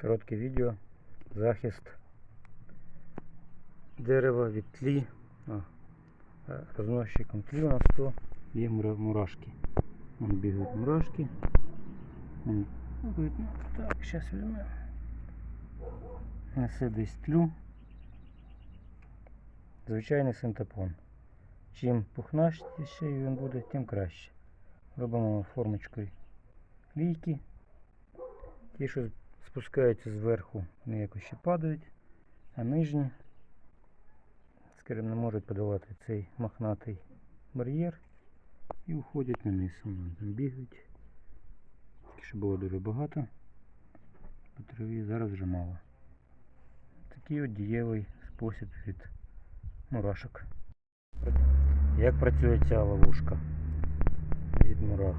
Коротке відео. Захист дерева від тлі. Розносчиком тлі у нас то є мура- мурашки. Вон бігають мурашки. Вон. Так, зараз візьмемо. Несе десь тлю. Звичайний синтепон. Чим пухнастіший він буде, тим краще. Робимо формочкою лійки. Ті, що спускаються зверху, вони якось ще падають, а нижні, скажімо, не можуть подолати цей мохнатий бар'єр і уходять вниз. Вони там бігають. Тільки що було дуже багато по траві, зараз вже мало. Такий от дієвий спосіб від мурашок. Як працює ця ловушка від мурах?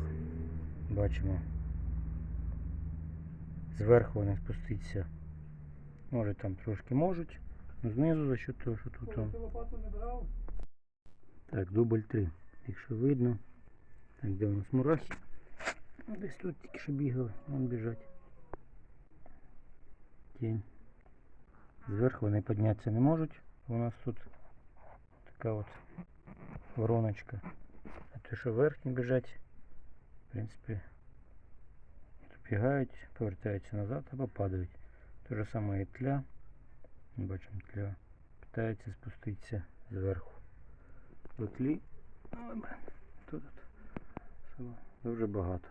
Бачимо. Зверху вони спуститися. Може там трошки можуть. но Знизу за счет того, що тут там. не? Так, дубль 3. Якщо видно. Так, де у нас мурахи? Ну, Десь тут тільки що бігали, вон біжать. Тінь. Зверху вони піднятися не можуть. У нас тут така от вороночка. А те, що верхні біжать, в принципі, бігають, повертаються назад або падають. Те ж саме і тля. Бачимо тля. Питається спуститися зверху. До тлі. Ой, тут, тут дуже багато.